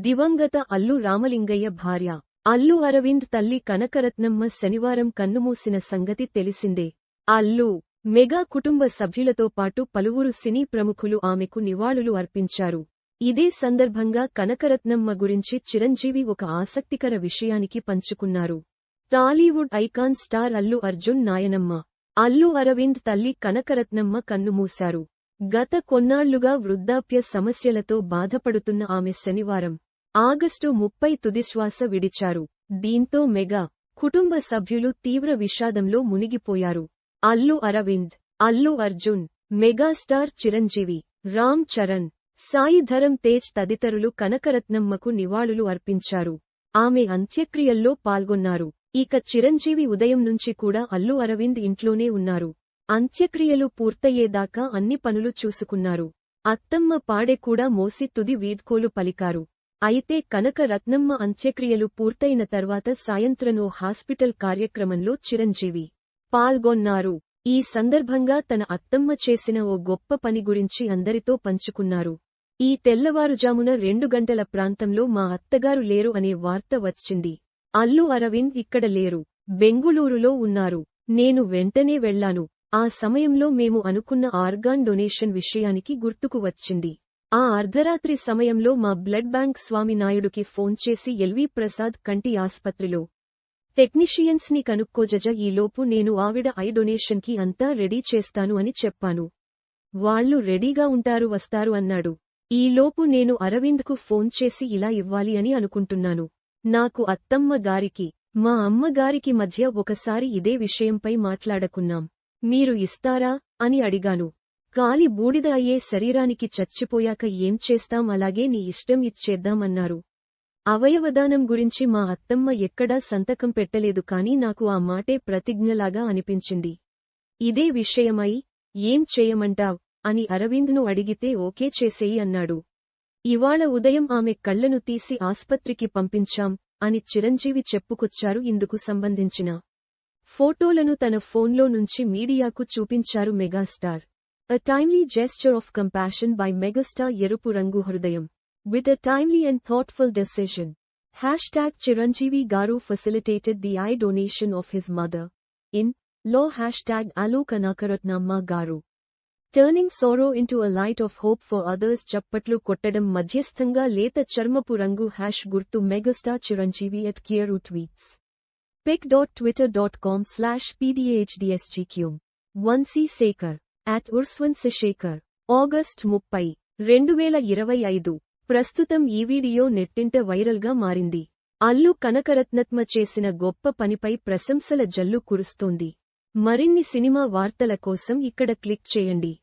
దివంగత అల్లు రామలింగయ్య భార్య. అల్లు అరవింద్ తల్లి కనకరత్నమ్మ శనివారం కన్నుమూసిన సంగతి తెలిసిందే. అల్లు మెగా కుటుంబ సభ్యులతో పాటు పలువురు సినీ ప్రముఖులు ఆమెకు నివాళులు అర్పించారు. ఇదే సందర్భంగా కనకరత్నమ్మ గురించి చిరంజీవి ఒక ఆసక్తికర విషయానికి పంచుకున్నారు. Tollywood icon star Allu Arjun నాయనమ్మ. అల్లు అరవింద్ తల్లి కనకరత్నమ్మ కన్నుమూశారు. గత కొన్నాళ్ళుగా వృద్ధాప్య సమస్యలతో బాధపడుతున్న ఆమె శనివారం ఆగస్టు ముప్పై తుదిశ్వాస విడిచారు. దీంతో మెగా కుటుంబ సభ్యులు తీవ్ర విషాదంలో మునిగిపోయారు. అల్లు అరవింద్ అల్లు అర్జున్ మెగాస్టార్ చిరంజీవి రామ్ చరణ్ సాయి ధరం తేజ్ తదితరులు కనకరత్నమ్మకు నివాళులు అర్పించారు. ఆమె అంత్యక్రియల్లో పాల్గొన్నారు. ఇక చిరంజీవి ఉదయం నుంచి కూడా అల్లు అరవింద్ ఇంట్లోనే ఉన్నారు. అంత్యక్రియలు పూర్తయ్యేదాకా అన్ని పనులు చూసుకున్నారు. అత్తమ్మ పాడె కూడా మోసి తుది వీడ్కోలు పలికారు. అయితే కనక రత్నమ్మ అంత్యక్రియలు పూర్తయిన తర్వాత సాయంత్రనో హాస్పిటల్ కార్యక్రమంలో చిరంజీవి పాల్గొన్నారు. ఈ సందర్భంగా తన అత్తమ్మ చేసిన ఓ గొప్ప పని గురించి అందరితో పంచుకున్నారు. ఈ తెల్లవారుజామున రెండు గంటల ప్రాంతంలో మా అత్తగారు లేరు అనే వార్త వచ్చింది. అల్లు అరవింద్ ఇక్కడ లేరు. బెంగుళూరులో ఉన్నారు. నేను వెంటనే వెళ్ళాను ఆ సమయంలో మేము అనుకున్న ఆర్గాన్ డొనేషన్ విషయానికి గుర్తుకు వచ్చింది. ఆ అర్ధరాత్రి సమయంలో మా బ్లడ్ బ్యాంక్ స్వామినాయుడుకి ఫోన్ చేసి ఎల్వి ప్రసాద్ కంటి ఆస్పత్రిలో. టెక్నీషియన్స్ని కనుక్కోజజ ఈలోపు నేను ఆవిడ ఐ డొనేషన్కి అంతా రెడీ చేస్తాను అని చెప్పాను. వాళ్ళు రెడీగా ఉంటారు వస్తారు అన్నాడు. ఈలోపు నేను అరవింద్కు ఫోన్ చేసి ఇలా ఇవ్వాలి అని అనుకుంటున్నాను. నాకు అత్తమ్మ గారికి మా అమ్మగారికి మధ్య ఒకసారి ఇదే విషయంపై మాట్లాడకున్నాం. మీరు ఇస్తారా? అని అడిగాను. కాలి బూడిద అయ్యే శరీరానికి చచ్చిపోయాక ఏం చేస్తాం? అలాగే నీ ఇష్టం ఇచ్చేద్దామన్నారు. అవయవదానం గురించి మా అత్తమ్మ ఎక్కడా సంతకం పెట్టలేదు కాని నాకు ఆ మాటే ప్రతిజ్ఞలాగా అనిపించింది. ఇదే విషయమై ఏం చేయమంటావ్? అని అరవింద్ను అడిగితే ఓకే చేసేయి అన్నాడు. ఇవాళ ఉదయం ఆమె కళ్ళను తీసి ఆస్పత్రికి పంపించాం అని చిరంజీవి చెప్పుకొచ్చారు ఇందుకు సంబంధించిన ఫోటోలను తన ఫోన్లో నుంచి మీడియాకు చూపించారు megastar. A timely gesture of compassion by megastar Yerupurangu Hrudayam. With a timely and thoughtful decision. Hashtag Chiranjeevi Garu facilitated the eye donation of his mother. In law hashtag Alokanakarotnamma Garu. Turning sorrow into a light of hope for others Chappatlu Kottadam Madhyasthanga letha Charmapurangu Hash Gurtu Megastar Chiranjeevi at Kieru tweets. pic.twitter.com slash pdhdstqm. 1c Sekar. At ఉర్స్వన్ Sekhar August ముప్పై రెండు వేల ఇరవై ఐదు. ప్రస్తుతం ఈ video నెట్టింట వైరల్గా మారింది. అల్లు కనకరత్నత్మ చేసిన గొప్ప పనిపై ప్రశంసల జల్లు కురుస్తోంది. మరిన్ని సినిమా వార్తల కోసం ఇక్కడ క్లిక్ చేయండి.